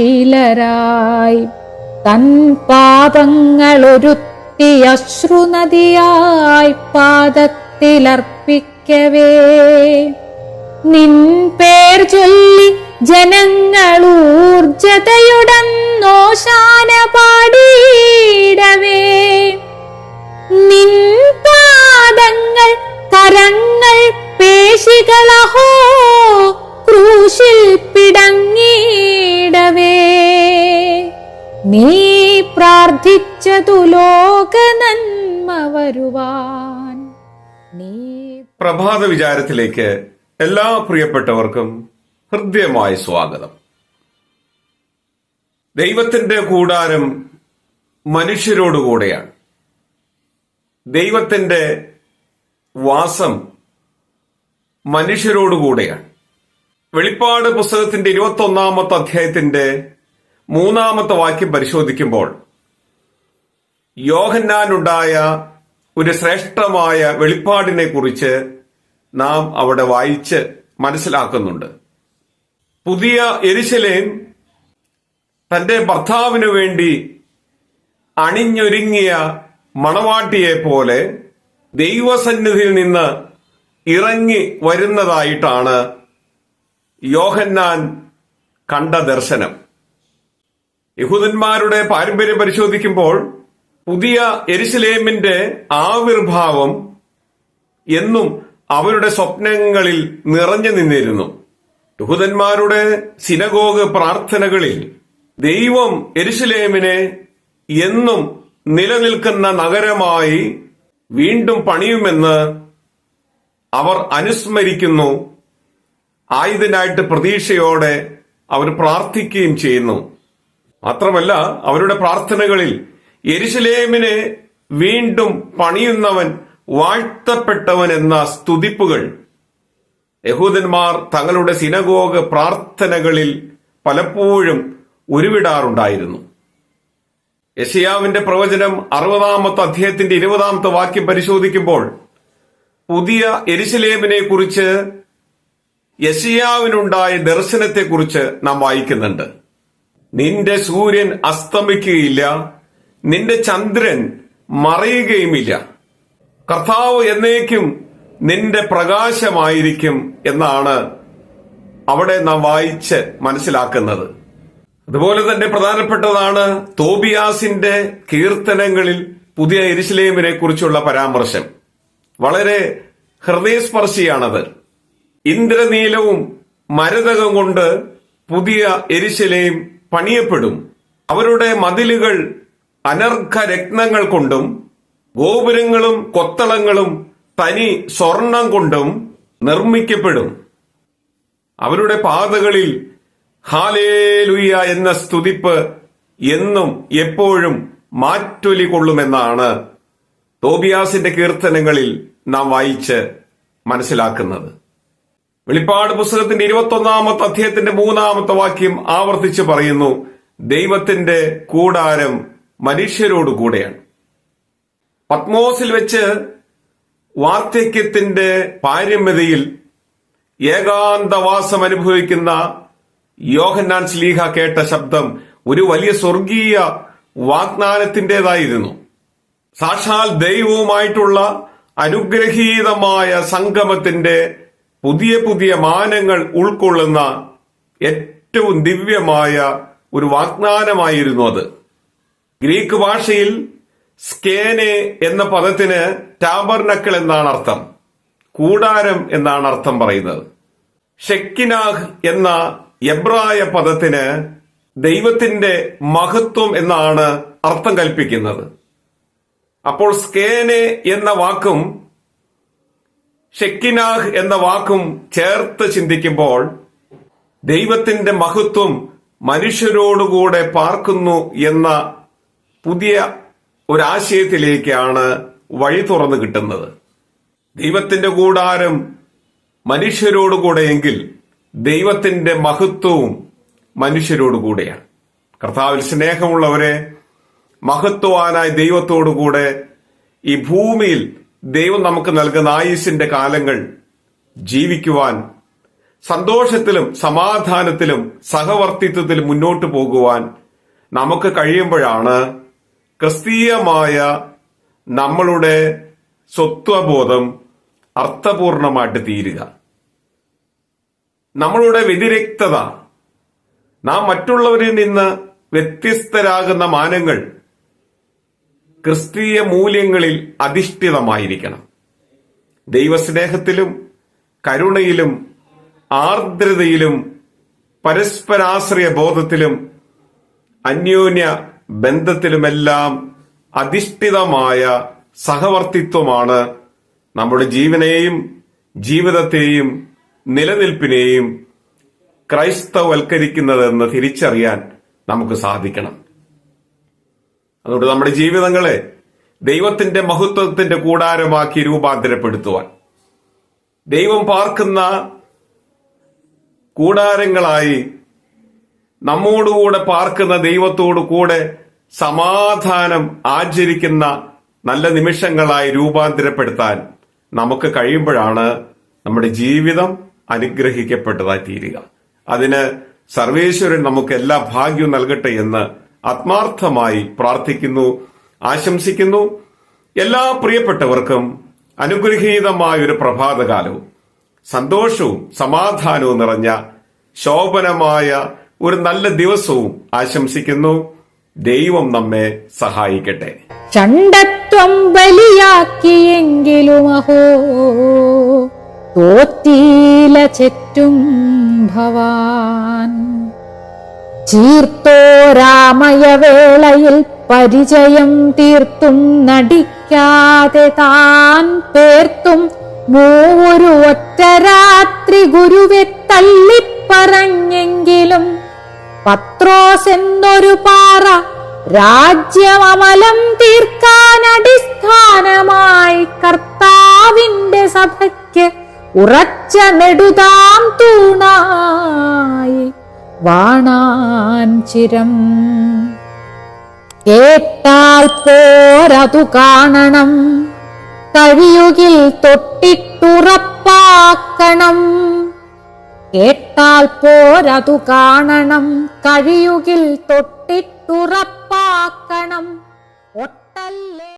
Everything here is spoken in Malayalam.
ക്ഷമാശീലരായി തൻ പാപങ്ങളൊരുത്തി അശ്രുനദിയായി പാദത്തിലർപ്പിക്കവേ. നിൻ പേർ ചൊല്ലി ജനങ്ങളൂർജതയുടന്നോശാന നീ പ്രഭാത വിചാരത്തിലേക്ക് എല്ലാ പ്രിയപ്പെട്ടവർക്കും ഹൃദ്യമായ സ്വാഗതം. ദൈവത്തിന്റെ കൂടാരം മനുഷ്യരോടുകൂടെയാണ് ദൈവത്തിന്റെ വാസം മനുഷ്യരോടുകൂടെയാണ് വെളിപ്പാട് പുസ്തകത്തിന്റെ ഇരുപത്തി ഒന്നാമത്തെ അധ്യായത്തിന്റെ മൂന്നാമത്തെ വാക്യം പരിശോധിക്കുമ്പോൾ യോഹന്നാനുണ്ടായ ഒരു ശ്രേഷ്ഠമായ വെളിപ്പാടിനെ കുറിച്ച് നാം അവിടെ വായിച്ച് മനസ്സിലാക്കുന്നുണ്ട്. പുതിയ എരിശലേം തന്റെ ഭർത്താവിനു വേണ്ടി അണിഞ്ഞൊരുങ്ങിയ മണവാട്ടിയെ പോലെ ദൈവസന്നിധിയിൽ നിന്ന് ഇറങ്ങി വരുന്നതായിട്ടാണ് യോഹന്നാൻ കണ്ട ദർശനം. യഹൂദന്മാരുടെ പാരമ്പര്യം പരിശോധിക്കുമ്പോൾ പുതിയ എരിശിലേമിന്റെ ആവിർഭാവം എന്നും അവരുടെ സ്വപ്നങ്ങളിൽ നിറഞ്ഞു നിന്നിരുന്നു. യഹൂദന്മാരുടെ സിനഗോഗ് പ്രാർത്ഥനകളിൽ ദൈവം എരിശിലേമിനെ എന്നും നിലനിൽക്കുന്ന നഗരമായി വീണ്ടും പണിയുമെന്ന് അവർ അനുസ്മരിക്കുന്നു. ആയുധനായിട്ട് പ്രതീക്ഷയോടെ അവർ പ്രാർത്ഥിക്കുകയും ചെയ്യുന്നു. മാത്രമല്ല അവരുടെ പ്രാർത്ഥനകളിൽ യെരുശലേമിനെ വീണ്ടും പണിയുന്നവൻ വാഴ്ത്തപ്പെട്ടവൻ എന്ന സ്തുതിപ്പുകൾ. യഹൂദന്മാർ തങ്ങളുടെ സിനഗോഗ് പ്രാർത്ഥനകളിൽ പലപ്പോഴും ഉരുവിടാറുണ്ടായിരുന്നു. യശയാവിന്റെ പ്രവചനം അറുപതാമത്തെ അധ്യായത്തിന്റെ ഇരുപതാമത്തെ വാക്യം പരിശോധിക്കുമ്പോൾ പുതിയ എരിശിലേമിനെ കുറിച്ച് യശയാവിനുണ്ടായ ദർശനത്തെക്കുറിച്ച് നാം വായിക്കുന്നുണ്ട്. നിന്റെ സൂര്യൻ അസ്തമിക്കുകയില്ല നിന്റെ ചന്ദ്രൻ മറയുകയുമില്ല. കർത്താവ് എന്നേക്കും നിന്റെ പ്രകാശമായിരിക്കും എന്നാണ് അവിടെ നാം വായിച്ച് മനസ്സിലാക്കുന്നത്. അതുപോലെ തന്നെ പ്രധാനപ്പെട്ടതാണ് തോബിയാസിന്റെ കീർത്തനങ്ങളിൽ പുതിയ എരിശിലേമിനെ കുറിച്ചുള്ള പരാമർശം. വളരെ ഹൃദയസ്പർശിയാണത്. ഇന്ദ്രനീലവും മരതകം കൊണ്ട് പുതിയ എരിശിലേം പണിയപ്പെടും. അവരുടെ മതിലുകൾ അനർഘ രത്നങ്ങൾ കൊണ്ടും ഗോപുരങ്ങളും കൊത്തളങ്ങളും തനി സ്വർണം കൊണ്ടും നിർമ്മിക്കപ്പെടും. അവരുടെ പാതകളിൽ ഹാലേലുയ എന്ന സ്തുതിപ്പ് എന്നും എപ്പോഴും മാറ്റൊലി കൊള്ളുമെന്നാണ് തോബിയാസിന്റെ കീർത്തനങ്ങളിൽ നാം വായിച്ച് മനസ്സിലാക്കുന്നത്. വെളിപ്പാട് പുസ്തകത്തിന്റെ ഇരുപത്തൊന്നാമത്തെ അധ്യായത്തിന്റെ മൂന്നാമത്തെ വാക്യം ആവർത്തിച്ച് പറയുന്നു ദൈവത്തിന്റെ കൂടാരം മനുഷ്യരോട് കൂടെയാണ് പത്മോസിൽ വെച്ച് വാർദ്ധക്യത്തിന്റെ പാരമ്യതയിൽ ഏകാന്തവാസം അനുഭവിക്കുന്ന യോഹന്നാൻ സ്ലീഹ കേട്ട ശബ്ദം ഒരു വലിയ സ്വർഗീയ വാഗ്ദാനത്തിന്റേതായിരുന്നു. സാക്ഷാൽ ദൈവവുമായിട്ടുള്ള അനുഗ്രഹീതമായ സംഗമത്തിന്റെ പുതിയ പുതിയ മാനങ്ങൾ ഉൾക്കൊള്ളുന്ന ഏറ്റവും ദിവ്യമായ ഒരു വാഗ്ദാനമായിരുന്നു അത്. ഗ്രീക്ക് ഭാഷയിൽ സ്കേനെ എന്ന പദത്തിന് ടാബർനക്കൾ എന്നാണ് അർത്ഥം. കൂടാരം എന്നാണ് അർത്ഥം പറയുന്നത്. ഷെക്കിനാഹ് എന്ന എബ്രായ പദത്തിന് ദൈവത്തിന്റെ മഹത്വം എന്നാണ് അർത്ഥം കൽപ്പിക്കുന്നത്. അപ്പോൾ സ്കേനെ എന്ന വാക്കും ഷെക്കിനാഹ് എന്ന വാക്കും ചേർത്ത് ചിന്തിക്കുമ്പോൾ ദൈവത്തിന്റെ മഹത്വം മനുഷ്യരോടുകൂടെ പാർക്കുന്നു എന്ന പുതിയ ഒരാശയത്തിലേക്കാണ് വഴി തുറന്നു കിട്ടുന്നത്. ദൈവത്തിന്റെ കൂടാരം മനുഷ്യരോട് കൂടെയെങ്കിൽ ദൈവത്തിന്റെ മഹത്വവും മനുഷ്യരോട് കൂടെയാണ്. കർത്താവിൽ സ്നേഹമുള്ളവരെ മഹത്വാനായ ദൈവത്തോടു കൂടെ ഈ ഭൂമിയിൽ ദൈവം നമുക്ക് നൽകുന്ന ആയുസിന്റെ കാലങ്ങൾ ജീവിക്കുവാൻ സന്തോഷത്തിലും സമാധാനത്തിലും സഹവർത്തിത്വത്തിലും മുന്നോട്ട് പോകുവാൻ നമുക്ക് കഴിയുമ്പോഴാണ് ക്രിസ്തീയമായ നമ്മളുടെ സ്വത്വബോധം അർത്ഥപൂർണമായിട്ട് തീരുക. നമ്മളുടെ വ്യതിരക്തത നാം മറ്റുള്ളവരിൽ നിന്ന് വ്യത്യസ്തരാകുന്ന മാനങ്ങൾ ക്രിസ്തീയ മൂല്യങ്ങളിൽ അധിഷ്ഠിതമായിരിക്കണം. ദൈവസ്നേഹത്തിലും കരുണയിലും ആർദ്രതയിലും പരസ്പരാശ്രയ ബോധത്തിലും അന്യോന്യ ബന്ധത്തിലുമെല്ലാം അധിഷ്ഠിതമായ സഹവർത്തിത്വമാണ് നമ്മുടെ ജീവനെയും ജീവിതത്തെയും നിലനിൽപ്പിനെയും ക്രൈസ്തവൽക്കരിക്കുന്നതെന്ന് തിരിച്ചറിയാൻ നമുക്ക് സാധിക്കണം. അതുകൊണ്ട് നമ്മുടെ ജീവിതങ്ങളെ ദൈവത്തിന്റെ മഹത്വത്തിന്റെ കൂടാരമാക്കി രൂപാന്തരപ്പെടുത്തുവാൻ ദൈവം പാർക്കുന്ന കൂടാരങ്ങളായി നമ്മോടുകൂടെ പാർക്കുന്ന ദൈവത്തോടു കൂടെ സമാധാനം ആചരിക്കുന്ന നല്ല നിമിഷങ്ങളായി രൂപാന്തരപ്പെടുത്താൻ നമുക്ക് കഴിയുമ്പോഴാണ് നമ്മുടെ ജീവിതം അനുഗ്രഹിക്കപ്പെട്ടതായി തീരുക അതിന് സർവേശ്വരൻ നമുക്ക് എല്ലാ ഭാഗ്യവും നൽകട്ടെ എന്ന് ആത്മാർത്ഥമായി പ്രാർത്ഥിക്കുന്നു ആശംസിക്കുന്നു. എല്ലാ പ്രിയപ്പെട്ടവർക്കും അനുഗ്രഹീതമായ ഒരു പ്രഭാതകാലവും സന്തോഷവും സമാധാനവും നിറഞ്ഞ ശോഭനമായ ഒരു നല്ല ദിവസവും ആശംസിക്കുന്നു. ദൈവം നമ്മെ സഹായിക്കട്ടെ. ചണ്ടത്വം ബലിയാക്കിയെങ്കിലും അഹോ തോത്തീല ചെറ്റും ഭവാൻ. ചീർത്തോരാമയവേളയിൽ പരിചയം തീർത്തും നടിക്കാതെ താൻ പേർത്തും മൂവൊരു ഒറ്റ രാത്രി ഗുരുവെ തള്ളിപ്പറഞ്ഞെങ്കിലും പത്രോസ് എന്നൊരു പാറ. രാജ്യമലം തീർക്കാൻ അടിസ്ഥാനമായി കർത്താവിന്റെ സഭയ്ക്ക് ഉറച്ച നെടുതാം തൂണായി വാണാൻ ചിരം. കേട്ടാൽ പോരതു കാണണം. കഴിയുകിൽ തൊട്ടിട്ടുറപ്പാക്കണം. കേട്ടാൽ പോരതു കാണണം. കഴിയുകിൽ തൊട്ടിട്ടുറപ്പാക്കണം. ഒട്ടല്ലേ